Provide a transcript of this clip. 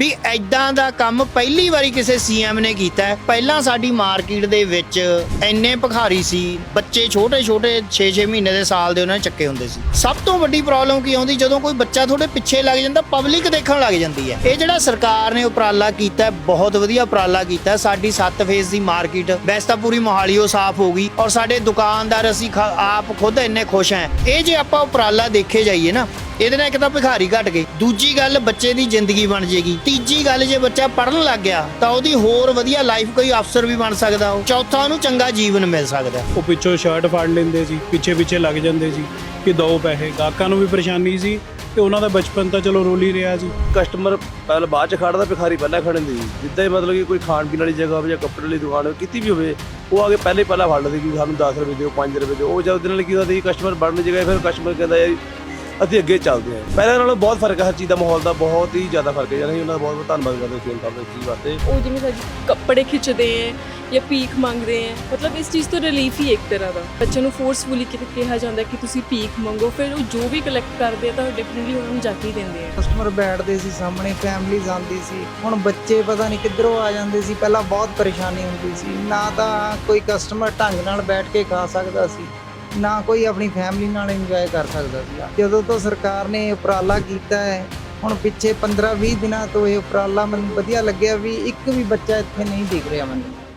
ਵੀ ਐਦਾਂ ਦਾ ਕੰਮ ਪਹਿਲੀ ਵਾਰੀ ਕਿਸੇ ਸੀਐਮ ਨੇ ਕੀਤਾ ਹੈ। ਪਹਿਲਾਂ ਸਾਡੀ ਮਾਰਕੀਟ ਦੇ ਵਿੱਚ ਇੰਨੇ ਭਿਖਾਰੀ ਸੀ, ਬੱਚੇ ਛੋਟੇ ਛੋਟੇ 6-6 ਮਹੀਨੇ ਦੇ ਸਾਲ ਦੇ ਉਹਨਾਂ ਨੇ ਚੱਕੇ ਹੁੰਦੇ ਸੀ। ਸਭ ਤੋਂ ਵੱਡੀ ਪ੍ਰੋਬਲਮ ਕੀ ਆਉਂਦੀ, ਜਦੋਂ ਕੋਈ ਬੱਚਾ ਤੁਹਾਡੇ ਪਿੱਛੇ ਲੱਗ ਜਾਂਦਾ ਪਬਲਿਕ ਦੇਖਣ ਲੱਗ ਜਾਂਦੀ ਹੈ। ਇਹ ਜਿਹੜਾ ਸਰਕਾਰ ਨੇ ਉਪਰਾਲਾ ਕੀਤਾ ਬਹੁਤ ਵਧੀਆ ਉਪਰਾਲਾ ਕੀਤਾ ਸਾਡੀ 7 ਫੇਸ ਦੀ ਮਾਰਕੀਟ, ਵੈਸੇ ਤਾਂ ਪੂਰੀ ਮੋਹਾਲੀ ਉਹ ਸਾਫ਼ ਹੋ ਗਈ ਔਰ ਸਾਡੇ ਦੁਕਾਨਦਾਰ ਅਸੀਂ ਆਪ ਖੁਦ ਇੰਨੇ ਖੁਸ਼ ਹਾਂ। ਇਹ ਜੇ ਆਪਾਂ ਉਪਰਾਲਾ ਦੇਖੇ ਜਾਈਏ ਨਾ ਇਹਦੇ ਨਾਲ ਇੱਕ ਤਾਂ ਭਿਖਾਰੀ ਘਟ ਗਏ। ਦੂਜੀ ਗੱਲ ਬੱਚੇ ਦੀ ਜ਼ਿੰਦਗੀ ਬਣ ਜੇਗੀ। ਤੀਜੀ ਗੱਲ ਜੇ ਬੱਚਾ ਪੜਨ ਲੱਗ ਗਿਆ ਤਾਂ ਉਹਦੀ ਹੋਰ ਵਧੀਆ ਲਾਈਫ ਕੋਈ ਅਫਸਰ ਵੀ ਬਣ ਸਕਦਾ ਉਹ। ਚੌਥਾ ਉਹਨੂੰ ਚੰਗਾ ਜੀਵਨ ਮਿਲ ਸਕਦਾ। ਉਹ ਪਿੱਛੋਂ ਸ਼ਰਟ ਫੜ ਲੈਂਦੇ ਸੀ ਪਿੱਛੇ ਪਿੱਛੇ ਲੱਗ ਜਾਂਦੇ ਸੀ ਕਿ ਦੋ ਪੈਸੇ। ਗਾਹਕਾਂ ਨੂੰ ਵੀ ਪਰੇਸ਼ਾਨੀ ਸੀ ਤੇ ਉਹਨਾਂ ਦਾ ਬਚਪਨ ਤਾਂ ਚਲੋ ਰੋਲ ਹੀ ਰਿਹਾ ਸੀ। ਕਸਟਮਰ ਪਹਿਲਾਂ ਬਾਅਦ ਚ ਖੜਦਾ ਭਿਖਾਰੀ ਪਹਿਲਾਂ ਖੜਨ ਦੀ। ਜਿੱਦਾਂ ਹੀ ਮਤਲਬ ਕਿ ਕੋਈ ਖਾਣ ਪੀਣ ਵਾਲੀ ਜਗ੍ਹਾ ਹੋਵੇ ਜਾਂ ਕੱਪੜੇ ਵਾਲੀ ਦੁਕਾਨ ਹੋਵੇ ਕਿਤੇ ਵੀ ਹੋਵੇ ਉਹ ਆ ਕੇ ਪਹਿਲੇ ਪਹਿਲਾਂ ਫੜ ਲੈਂਦੇ ਕਿ ਸਾਨੂੰ 10 ਰੁਪਏ ਦਿਓ 5 ਰੁਪਏ ਦਿਓ। ਉਹ ਜਦ ਉਹਦੇ ਨਾਲ ਕੀ ਹੁੰਦਾ ਸੀ ਕਸਟਮਰ ਬਣਨ ਦੀ ਜਗ੍ਹਾ ਫਿਰ ਕਸਟਮਰ ਕਹਿੰਦਾ ਯਾਰ ਅਸੀਂ ਅੱਗੇ ਚੱਲਦੇ ਹਾਂ। ਪਹਿਲਾਂ ਨਾਲੋਂ ਬਹੁਤ ਫ਼ਰਕ ਹੈ ਹਰ ਚੀਜ਼ ਦਾ ਮਾਹੌਲ ਦਾ ਬਹੁਤ ਹੀ ਜ਼ਿਆਦਾ ਫ਼ਰਕ ਹੈ। ਯਾਨੀ ਉਹਨਾਂ ਦਾ ਬਹੁਤ ਬਹੁਤ ਧੰਨਵਾਦ ਕਰਦੇ ਹਾਂ ਸਾਹਿਬ ਦਾ ਇਸ ਚੀਜ਼ ਵਾਸਤੇ। ਉਹ ਜਿਵੇਂ ਸਾਡੇ ਕੱਪੜੇ ਖਿੱਚਦੇ ਹੈ ਜਾਂ ਭੀਖ ਮੰਗਦੇ ਹੈ। ਮਤਲਬ ਇਸ ਚੀਜ਼ ਤੋਂ ਰਿਲੀਫ ਹੀ ਇੱਕ ਤਰ੍ਹਾਂ ਦਾ। ਬੱਚੇ ਨੂੰ ਫੋਰਸਫੁਲੀ ਕਿਹਾ ਜਾਂਦਾ ਕਿ ਤੁਸੀਂ ਭੀਖ ਮੰਗੋ ਫਿਰ ਉਹ ਜੋ ਵੀ ਕਲੈਕਟ ਕਰਦੇ ਆ ਤਾਂ ਡੈਫੀਨਿਟਲੀ ਉਹਨਾਂ ਨੂੰ ਜਾ ਕੇ ਹੀ ਦਿੰਦੇ ਆ। ਕਸਟਮਰ ਬੈਠਦੇ ਸੀ ਸਾਹਮਣੇ ਫੈਮਲੀਜ਼ ਆਉਂਦੀ ਸੀ। ਹੁਣ ਬੱਚੇ ਪਤਾ ਨਹੀਂ ਕਿੱਧਰੋਂ ਆ ਜਾਂਦੇ ਸੀ। ਪਹਿਲਾਂ ਬਹੁਤ ਪਰੇਸ਼ਾਨੀ ਹੁੰਦੀ ਸੀ। ਨਾ ਤਾਂ ਕੋਈ ਕਸਟਮਰ ਢੰਗ ਨਾਲ ਬੈਠ ਕੇ ਖਾ ਸਕਦਾ ਸੀ। ਨਾ ਕੋਈ ਆਪਣੀ ਫੈਮਲੀ ਨਾਲ ਇੰਜੋਏ ਕਰ ਸਕਦਾ ਸੀਗਾ ਜਦੋਂ ਤੋਂ ਸਰਕਾਰ ਨੇ ਉਪਰਾਲਾ ਕੀਤਾ ਹੈ, ਹੁਣ ਪਿੱਛੇ 15-20 ਦਿਨਾਂ ਤੋਂ ਇਹ ਉਪਰਾਲਾ ਮੈਨੂੰ ਵਧੀਆ ਲੱਗਿਆ ਵੀ ਇੱਕ ਵੀ ਬੱਚਾ ਇੱਥੇ ਨਹੀਂ ਦਿਖ ਰਿਹਾ ਮੈਨੂੰ।